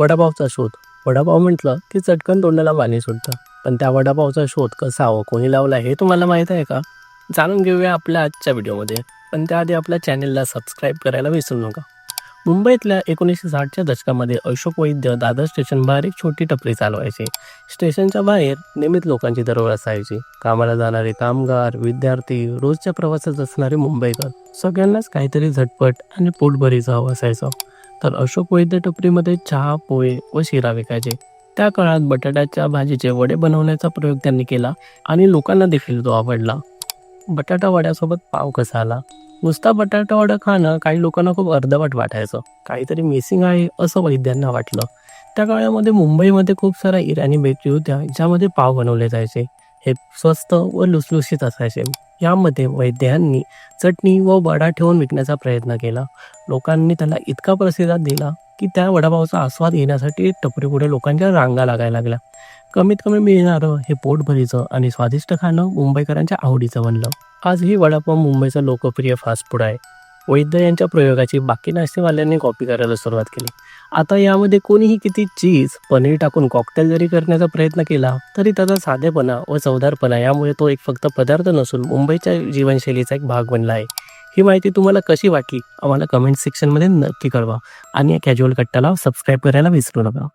वडापावचा शोध. वडापाव म्हटलं की चटकन तोंडाला पाणी सुटतं. पण त्या वडापावचा शोध कसा हवा कोणी लावला हे तुम्हाला माहीत आहे का? जाणून घेऊया आपल्या आजच्या व्हिडिओमध्ये. पण त्याआधी आपल्या चॅनेलला सबस्क्राईब करायला विसरू नका. मुंबईतल्या एकोणीसशे साठच्या दशकामध्ये अशोक वैद्य दादर स्टेशन बाहेर एक छोटी टपरी चालवायची. स्टेशनच्या बाहेर नियमित लोकांची दरवळ असायची. कामाला जाणारे कामगार विद्यार्थी रोजच्या प्रवासात असणारे मुंबईकर. सगळ्यांनाच काहीतरी झटपट आणि पोटभरीचं हवं असायचं. तर अशोक वैद्य टपरीमध्ये चहा पोहे व शिरा विकायचे. त्या काळात बटाट्याच्या भाजीचे वडे बनवण्याचा प्रयोग त्यांनी केला आणि लोकांना देखील तो आवडला. बटाटा वड्यासोबत पाव कसा आला? नुसता बटाटा वडा खाणं काही लोकांना खूप अर्धवट वाटायचं. काहीतरी मिसिंग आहे असं वैद्यांना वाटलं. त्या काळामध्ये मुंबईमध्ये खूप साऱ्या इराणी बेकरी होत्या ज्यामध्ये पाव बनवले जायचे. हे स्वस्त व लुसलुशीत असायचे. यामध्ये वैद्यांनी चटणी व वडा ठेवून विकण्याचा प्रयत्न केला. लोकांनी त्याला इतका प्रतिसाद दिला की त्या वडापावचा आस्वाद घेण्यासाठी टपरीपुढे लोकांच्या रांगा लागायला लागल्या. कमीत कमी मिळणारं हे पोटभरीचं आणि स्वादिष्ट खाणं मुंबईकरांच्या आवडीचं बनलं. आज ही वडापाव मुंबईचा लोकप्रिय फास्ट फूड आहे. वैद्य यांच्या प्रयोगाची बाकी नाश्तेवाल्यांनी कॉपी करायला सुरुवात केली. आता यामध्ये कोणीही किती चीज पनीर टाकून कॉकटेल जरी करण्याचा प्रयत्न केला तरी त्याचा साधेपणा व चवदारपणा यामुळे तो एक फक्त पदार्थ नसून मुंबईच्या जीवनशैलीचा एक भाग बनला आहे. ही माहिती तुम्हाला कशी वाटली आम्हाला कमेंट सेक्शनमध्ये नक्की कळवा. आणि या कॅज्युअल कट्टाला सबस्क्राईब करायला विसरू नका.